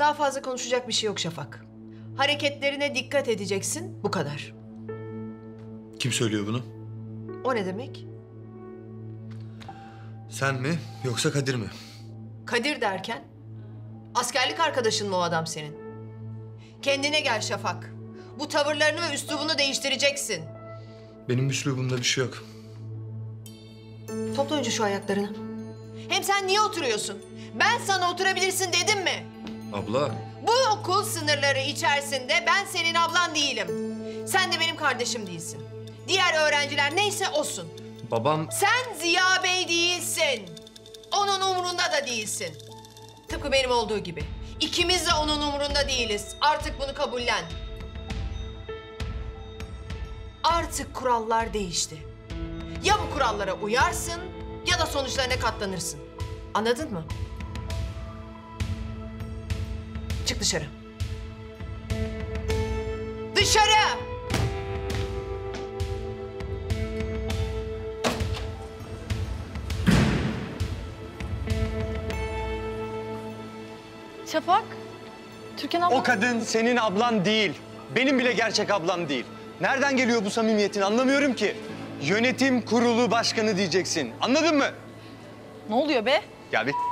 Daha fazla konuşacak bir şey yok Şafak. Hareketlerine dikkat edeceksin, bu kadar. Kim söylüyor bunu? O ne demek? Sen mi yoksa Kadir mi? Kadir derken? Askerlik arkadaşın mı o adam senin? Kendine gel Şafak. Bu tavırlarını ve üslubunu değiştireceksin. Benim üslubumda bir şey yok. Topla önce şu ayaklarını. Hem sen niye oturuyorsun? Ben sana oturabilirsin dedim mi? Abla. Bu okul sınırları içerisinde ben senin ablan değilim. Sen de benim kardeşim değilsin. Diğer öğrenciler neyse olsun. Babam... Sen Ziya Bey değilsin. Onun umurunda da değilsin. Tıpkı benim olduğu gibi. İkimiz de onun umurunda değiliz. Artık bunu kabullen. Artık kurallar değişti. Ya bu kurallara uyarsın ya da sonuçlarına katlanırsın. Anladın mı? Çık dışarı. Dışarı! Şafak, Türkan abla... O kadın senin ablan değil. Benim bile gerçek ablam değil. Nereden geliyor bu samimiyetin anlamıyorum ki. Yönetim kurulu başkanı diyeceksin. Anladın mı? Ne oluyor be? Ya bir.